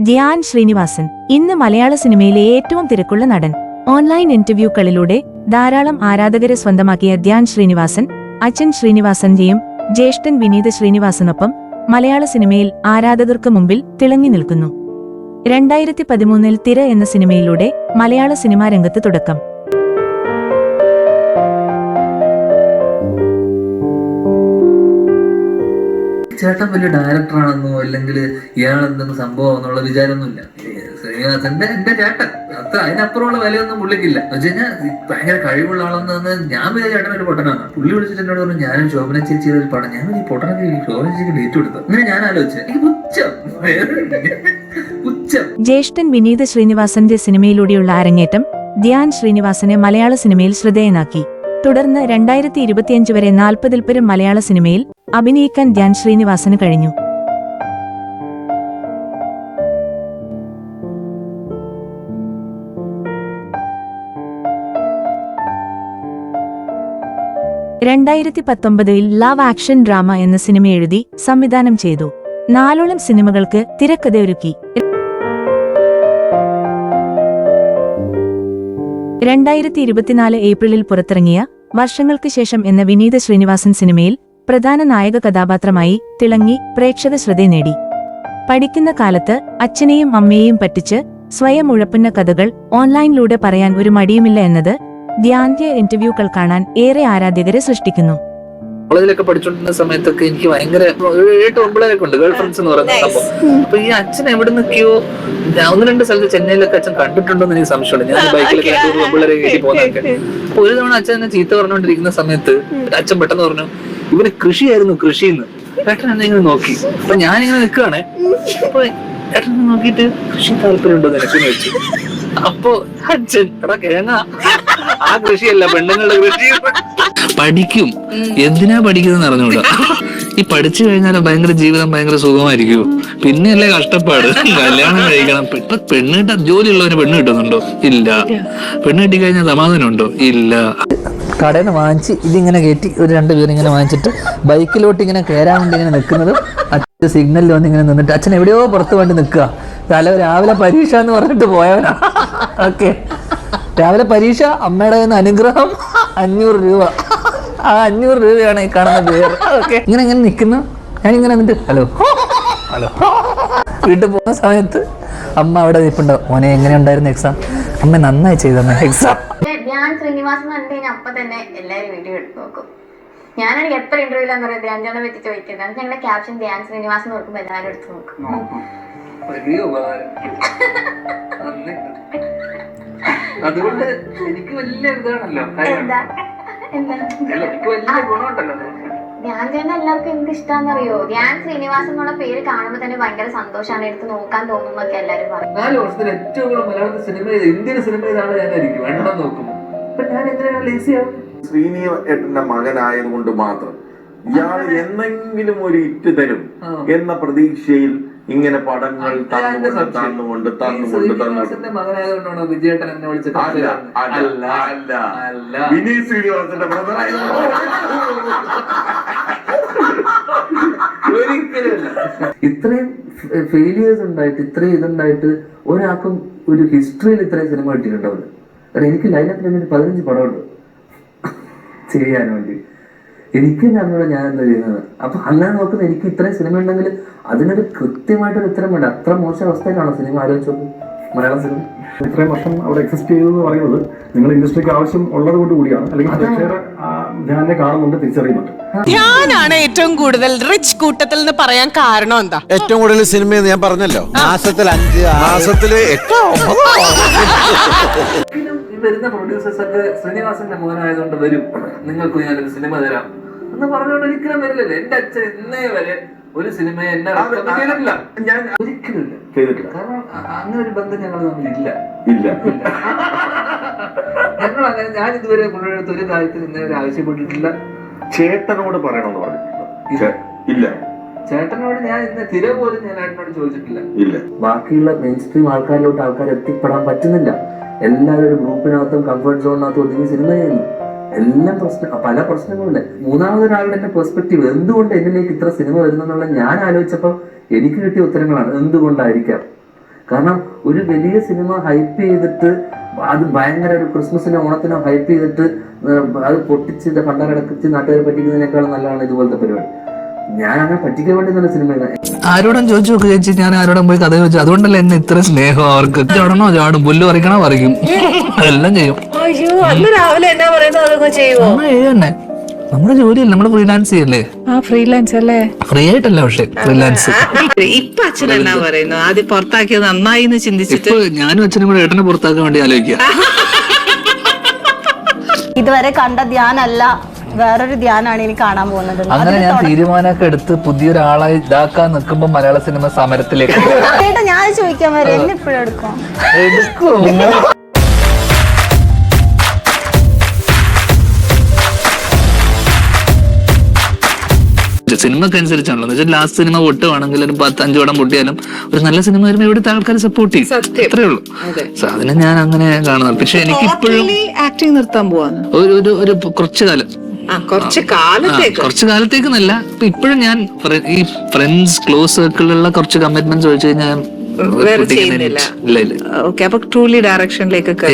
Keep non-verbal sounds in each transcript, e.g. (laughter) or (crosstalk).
ധ്യാൻ ശ്രീനിവാസൻ ഇന്ന് മലയാള സിനിമയിലെ ഏറ്റവും തിരക്കുള്ള നടൻ. ഓൺലൈൻ ഇന്റർവ്യൂകളിലൂടെ ധാരാളം ആരാധകരെ സ്വന്തമാക്കിയ ധ്യാൻ ശ്രീനിവാസൻ അച്ഛൻ ശ്രീനിവാസന്റെയും ജ്യേഷ്ഠൻ വിനീത് ശ്രീനിവാസനൊപ്പം മലയാള സിനിമയിൽ ആരാധകർക്ക് മുമ്പിൽ തിളങ്ങി നിൽക്കുന്നു. രണ്ടായിരത്തി പതിമൂന്നിൽ തിര എന്ന സിനിമയിലൂടെ മലയാള സിനിമാ രംഗത്ത് തുടക്കം. ചേട്ടൻ വലിയ ഡയറക്ടറാണെന്നോ അല്ലെങ്കിൽ ഇയാൾ എന്തെങ്കിലും സംഭവം എന്നുള്ള വിചാരമൊന്നുമില്ല. ശ്രീനിവാസന്റെ എന്റെ ചേട്ടൻ അത്ര അതിനപ്പുറമുള്ള വിലയൊന്നും പുള്ളിക്കില്ല. എന്ന് വെച്ച് കഴിഞ്ഞാൽ ഭയങ്കര കഴിവുള്ള ആളെന്ന് ഞാൻ വിചാരിച്ച ചേട്ടൻ ഒരു പൊട്ടനാണ്. പുള്ളി വിളിച്ചിട്ട് എന്നോട് പറഞ്ഞു ഞാനും ശോഭന ചേച്ചി ഒരു പടം ഞാൻ ഈ പൊട്ടനൊക്കെ ഈ ശോഭന ചേച്ചിക്ക് ഡേറ്റ് കൊടുത്തു അങ്ങനെ ഞാൻ ആലോചിച്ചു ജ്യേഷ്ഠൻ വിനീത് ശ്രീനിവാസന്റെ സിനിമയിലൂടെയുള്ള അരങ്ങേറ്റം ധ്യാൻ ശ്രീനിവാസനെ മലയാള സിനിമയിൽ ശ്രദ്ധേയനാക്കി. തുടർന്ന് രണ്ടായിരത്തി ഇരുപത്തിയഞ്ച് വരെ നാൽപ്പതിൽ പരം മലയാള സിനിമയിൽ അഭിനയിക്കാൻ ധ്യാൻ ശ്രീനിവാസന് കഴിഞ്ഞു. രണ്ടായിരത്തി പത്തൊമ്പതിൽ ലവ് ആക്ഷൻ ഡ്രാമ എന്ന സിനിമ എഴുതി സംവിധാനം ചെയ്തു. നാലോളം സിനിമകൾക്ക് തിരക്കഥയൊരുക്കി. രണ്ടായിരത്തി ഇരുപത്തിനാല് ഏപ്രിലിൽ പുറത്തിറങ്ങിയ വർഷങ്ങൾക്ക് ശേഷം എന്ന വിനീത ശ്രീനിവാസൻ സിനിമയിൽ പ്രധാന നായക കഥാപാത്രമായി തിളങ്ങി പ്രേക്ഷക ശ്രദ്ധ നേടി. പഠിക്കുന്ന കാലത്ത് അച്ഛനെയും അമ്മയെയും പറ്റിച്ച് സ്വയം ഉഴപ്പുന്ന കഥകൾ ഓൺലൈനിലൂടെ പറയാൻ ഒരു മടിയുമില്ല എന്നത് ധ്യാന്ത്യ ഇന്റർവ്യൂകൾ കാണാൻ ഏറെ ആരാധകരെ സൃഷ്ടിക്കുന്നു. കോളേജിലൊക്കെ പഠിച്ചോണ്ടിരുന്ന സമയത്തൊക്കെ എനിക്ക് ഭയങ്കര ഏഴെട്ട് ഒമ്പതിലൊക്കെ ഉണ്ട് ഗേൾ ഫ്രണ്ട്സ് എന്ന് പറയുന്ന സംഭവം. അപ്പൊ ഈ അച്ഛൻ എവിടെ നിൽക്കിയോ ഞാൻ ഒന്ന് രണ്ട് സ്ഥലത്ത് ചെന്നൈയിലൊക്കെ അച്ഛൻ കണ്ടിട്ടുണ്ടോ എന്ന് എനിക്ക് സംശയമുണ്ട്. ഞാൻ ബൈക്കിലൊക്കെ ഒമ്പളരെ (laughs) കയറ്റി പോകുന്നതൊക്കെ അപ്പൊ ഒരു തവണ അച്ഛൻ എന്നെ ചീത്ത പറഞ്ഞുകൊണ്ടിരിക്കുന്ന സമയത്ത് അച്ഛൻ പെട്ടെന്ന് പറഞ്ഞു ഇവന് കൃഷിയായിരുന്നു കൃഷിന്ന്. ഏട്ടൻ എന്നെ ഇങ്ങനെ നോക്കി. അപ്പൊ ഞാനിങ്ങനെ നിൽക്കുകയാണേ. അപ്പൊ ഏട്ടൻ നോക്കിയിട്ട് കൃഷി താല്പര്യമുണ്ടോ? നിനക്കെന്ന് വെച്ചു അപ്പൊ അച്ഛൻ എടാ കിഴങ്ങ ആ കൃഷിയല്ല പെണ്ണുങ്ങളുടെ കൃഷി പഠിക്കും. എന്തിനാ പഠിക്കുന്നത് അറിഞ്ഞൂടാ ഈ പഠിച്ചു കഴിഞ്ഞാൽ ഭയങ്കര ജീവിതം ഭയങ്കര സുഖമായിരിക്കും പിന്നെയല്ലേ കഷ്ടപ്പാട്. കല്യാണം കഴിക്കണം. ഇപ്പൊ പെണ്ണ് കിട്ടാ ജോലി ഉള്ളവന് പെണ്ണ് കിട്ടുന്നുണ്ടോ? ഇല്ല. പെണ്ണ് കിട്ടി കഴിഞ്ഞാൽ സമാധാനം ഉണ്ടോ ഇല്ല. കടയിൽ നിന്ന് വാങ്ങിച്ച് ഇതിങ്ങനെ കയറ്റി ഒരു രണ്ട് പേര് ഇങ്ങനെ വാങ്ങിച്ചിട്ട് ബൈക്കിലോട്ട് ഇങ്ങനെ കയറാൻ വേണ്ടി ഇങ്ങനെ നിൽക്കുന്നതും. അച്ഛൻ സിഗ്നലിൽ വന്ന് ഇങ്ങനെ നിന്നിട്ട് അച്ഛൻ എവിടെയോ പുറത്ത് വേണ്ടി നിൽക്കുക. തല രാവിലെ പരീക്ഷ എന്ന് പറഞ്ഞിട്ട് പോയവനാ. ഓക്കെ. രാവിലെ പരീക്ഷ അമ്മയുടെ അനുഗ്രഹം അഞ്ഞൂറ് രൂപ. ആ അഞ്ഞൂറ് രൂപയാണ് ഈ കാണുന്ന ബിയർ ഓക്കെ ഇങ്ങനെ ഇങ്ങനെ നിൽക്കുന്നു. ഞാനിങ്ങനെ എന്നിട്ട് ഹലോ. ഹലോ. വീട്ടിൽ പോകുന്ന സമയത്ത് അമ്മ അവിടെ നിൽപ്പുണ്ടാവും മോനെ എങ്ങനെ ഉണ്ടായിരുന്നു എക്സാം അമ്മ നന്നായി ചെയ്തെന്ന് എക്സാം ഞാൻ ശ്രീനിവാസ് എന്ന് കണ്ടു കഴിഞ്ഞാൽ അപ്പൊ തന്നെ എല്ലാവരും വീഡിയോ എടുത്ത് നോക്കും. ഞാനാണെങ്കിൽ എത്ര ഇന്റർവ്യൂലാന്ന് പറയാം ധ്യാൻ ചേട്ടനെ പറ്റി ചോദിക്കുന്നത് എന്നിട്ട് ഞങ്ങളുടെ ക്യാപ്ഷൻ ധ്യാൻ ശ്രീനിവാസ് എന്ന് നോക്കുമ്പോൾ എല്ലാവരും എടുത്ത് നോക്കും. അതുകൊണ്ട് എനിക്ക് വലിയ ഇതാണല്ലോ. എന്താ? എന്താ എനിക്ക് വലിയ ഗുണമുണ്ടല്ലോ ധ്യാൻ ചേട്ടൻ എല്ലാവർക്കും എന്ത് ഇഷ്ടാന്നറിയോ? ധ്യാൻ ശ്രീനിവാസൻ എന്നുള്ള പേര് കാണുമ്പോൾ തന്നെ ഭയങ്കര സന്തോഷമാണ് എടുത്ത് നോക്കാൻ തോന്നുന്നൊക്കെ എല്ലാവരും പറയും. നാല് വർഷത്തിൽ ഏറ്റവും കൂടുതൽ മലയാളത്തിൽ സിനിമ ഇന്ത്യൻ ഞാനായിരിക്കും എണ്ണം നോക്കും അപ്പൊ ഞാൻ എന്തിനാണ് ശ്രീനി ഏട്ടന്റെ മകനായതുകൊണ്ട് മാത്രം. ഇയാൾ എന്തെങ്കിലും ഒരു ഇറ്റ് തരും എന്ന പ്രതീക്ഷയിൽ ഇങ്ങനെ പടങ്ങൾ തന്നുകൊണ്ട്. തന്നുകൊണ്ട് തന്നുകൊണ്ട് തന്നുകൊണ്ട്. മകനായതുകൊണ്ടാണോ വിജയേട്ടൻ എന്നെ വിളിച്ചിട്ട് അല്ല അല്ല അല്ല അല്ല. അല്ല. വിനീത് ശ്രീനിവാസന്റെ ബ്രദർ ഒരിക്കലുമല്ല ഇത്രയും ഫെയിലിയേഴ്സ് ഉണ്ടായിട്ട് ഇത്രയും ഇതുണ്ടായിട്ട് ഒരാൾക്കും ഒരു ഹിസ്റ്ററിയിൽ ഇത്രയും സിനിമ കിട്ടിയിട്ടുണ്ടാവില്ല. കാരണം എനിക്ക് ലൈനപ്പിൽ ഒരു പതിനഞ്ച് പടമുണ്ട്. ചെയ്യാൻ വേണ്ടി. എനിക്ക് ഞങ്ങളോട് ഞാൻ എന്താ ചെയ്യുന്നത്? അപ്പൊ അങ്ങനെ നോക്കുന്ന എനിക്ക് ഇത്രയും സിനിമ ഉണ്ടെങ്കിൽ അതിനൊരു കൃത്യമായിട്ടൊരു ഉത്തരം വേണ്ട. അത്ര മോശം അവസ്ഥയിലാണോ സിനിമ ആലോചിച്ചത് മലയാള സിനിമ ഇത്രയും വർഷം അവിടെ എക്സിസ്റ്റ് ചെയ്തു എന്ന് പറയുന്നത് നിങ്ങൾ ഇൻഡസ്ട്രിക്ക് ആവശ്യം ഉള്ളത് കൊണ്ട് കൂടിയാണ്. അല്ലെങ്കിൽ ധ്യാനെ കാണുന്നുണ്ട് തിരിച്ചറിയുന്നുണ്ട്. ഞാനാണ് ഏറ്റവും കൂടുതൽ റിച്ച് കൂട്ടത്തിൽ നിന്ന് പറയാൻ കാരണം എന്താ? ഏറ്റവും കൂടുതൽ സിനിമ ഞാൻ പറഞ്ഞല്ലോ. മാസത്തിൽ അഞ്ച് മാസത്തിൽ എട്ടോ വരുന്ന പ്രൊഡ്യൂസേഴ്സ് ഒക്കെ ശ്രീനിവാസന്റെ മോനായതുകൊണ്ട് വരും. നിങ്ങൾക്ക് ഞാനൊരു സിനിമ തരാം. എന്ന് പറഞ്ഞുകൊണ്ട് ഒരിക്കലും വരില്ലല്ലോ. എന്റെ അച്ഛൻ ഇന്നേ വരെ ഒരു സിനിമയെ എന്നെ ചെയ്തിട്ടില്ല. ഞാൻ ഒരിക്കലും ഇല്ല. ചെയ്തിട്ടില്ല. കാരണം അങ്ങനെ ഒരു ബന്ധം ഞങ്ങൾ തമ്മിലില്ല ഇല്ല. ഞങ്ങൾ അങ്ങനെ ഞാൻ ഇതുവരെ പുള്ളിയെടുത്ത് ഒരു കാര്യത്തിൽ ഇന്നേ വരെ ആവശ്യപ്പെട്ടിട്ടില്ല. ചേട്ടനോട് പറയണമെന്ന് ഇല്ല. ചേട്ടനോട് ഞാൻ ഇന്ന് തിര പോലും ഞാൻ ഏട്ടനോട് ചോദിച്ചിട്ടില്ല. ഇല്ല. ബാക്കിയുള്ള മെയിൻ സ്ട്രീം ആൾക്കാരിലോട്ട് ആൾക്കാർ എത്തിപ്പെടാൻ പറ്റുന്നില്ല. എല്ലാവരും ഒരു ഗ്രൂപ്പിനകത്തും കംഫർട്ട് സോണിനകത്തും ഒതുങ്ങി സിനിമ ചെയ്യുന്നു. എല്ലാം പ്രശ്നം പല പ്രശ്നങ്ങളുണ്ട്. മൂന്നാമതൊരാളുടെ എന്റെ പെർസ്പെക്റ്റീവ് എന്തുകൊണ്ട് എന്നിലേക്ക് ഇത്ര സിനിമ വരുന്നെന്നുള്ള ഞാൻ ആലോചിച്ചപ്പോൾ എനിക്ക് കിട്ടിയ ഉത്തരങ്ങളാണ്. എന്തുകൊണ്ടായിരിക്കാം? കാരണം ഒരു വലിയ സിനിമ ഹൈപ്പ് ചെയ്തിട്ട് അത് ഭയങ്കര ഒരു ക്രിസ്മസിനോ ഓണത്തിനോ ഹൈപ്പ് ചെയ്തിട്ട് അത് പൊട്ടിച്ച് പണ്ടാരടക്കിച്ച് നാട്ടുകാരെ പറ്റിക്കുന്നതിനേക്കാളും നല്ലതാണ് ഇതുപോലത്തെ പരിപാടി. ഞാൻ അങ്ങനെ പറ്റിക്കാൻ വേണ്ടി നല്ല സിനിമ ആരോടും ചോദിച്ചു നോക്കുക ഞാൻ ആരോടും പോയി കഥ ചോദിച്ചു. അതുകൊണ്ടല്ലേ എന്നെ ഇത്ര സ്നേഹം അവർക്ക് ചാടണോ ചാടും പുല്ല് പറിക്കണോ? പറിക്കും. എല്ലാം ചെയ്യും. അയ്യോ അന്ന് രാവിലെ എന്നാ പറയുന്നത് അതൊക്കെ അമ്മ നമ്മുടെ ജോലിയല്ലേ നമ്മൾ ഫ്രീലാൻസ് ചെയ്യല്ലേ? ആ ഫ്രീലാൻസ് അല്ലേ? ഫ്രീ ആയിട്ടല്ല പക്ഷെ ഫ്രീലാൻസ് ഇപ്പൊ അച്ഛൻ എന്നാ പറയുന്നു? ആദ്യം പുറത്താക്കിയത് നന്നായി എന്ന് ചിന്തിച്ചിട്ട്. ഇപ്പൊ ഞാനും അച്ഛനും കൂടെ ഏട്ടനെ പുറത്താക്കാൻ വേണ്ടി ആലോചിക്കുക ഇതുവരെ കണ്ട ധ്യാനല്ല വേറൊരു ധ്യാനാണ് ഇനി കാണാൻ പോകുന്നത്. അങ്ങനെ ഞാൻ തീരുമാനമൊക്കെ എടുത്ത് പുതിയൊരാളായി ഇതാക്കാൻ നിൽക്കുമ്പോ മലയാള സിനിമ സമരത്തിലേക്ക്. ഞാൻ ചോദിക്കാൻ വരെ എന്നെ ഇപ്പോഴും എടുക്കും എടുക്കും സിനിമക്കനുസരിച്ചാണല്ലോ. എന്ന് വെച്ചാൽ ലാസ്റ്റ് സിനിമ പൊട്ടുവാണെങ്കിൽ ഒരു പത്ത് അഞ്ച് പടം പൊട്ടിയാലും ഒരു നല്ല സിനിമ വരുമ്പോൾ ഇവിടുത്തെ ആൾക്കാർ സപ്പോർട്ട് ചെയ്യും. അത്രേ ഉള്ളൂ. സോ അതിനെ ഞാൻ അങ്ങനെ കാണുന്നത് പക്ഷെ എനിക്ക് ഇപ്പോഴും ആക്ടിങ് നിർത്താൻ ഒരു ഒരു ഒരു കുറച്ചു കാലം. കുറച്ച് കാലത്തേക്ക്. കുറച്ച് കാലത്തേക്കെന്നല്ല. ഇപ്പോഴും ഞാൻ ഈ ഫ്രണ്ട്സ് ക്ലോസ് സർക്കിളിലുള്ള കുറച്ച് കമ്മിറ്റ്മെന്റ് ചോദിച്ചു കഴിഞ്ഞാൽ വേറെ ചെയ്യുന്നില്ല. ഓക്കെ അപ്പൊ ട്രൂലി ഡയറക്ഷനിലേക്കൊക്കെ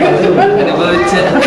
And it.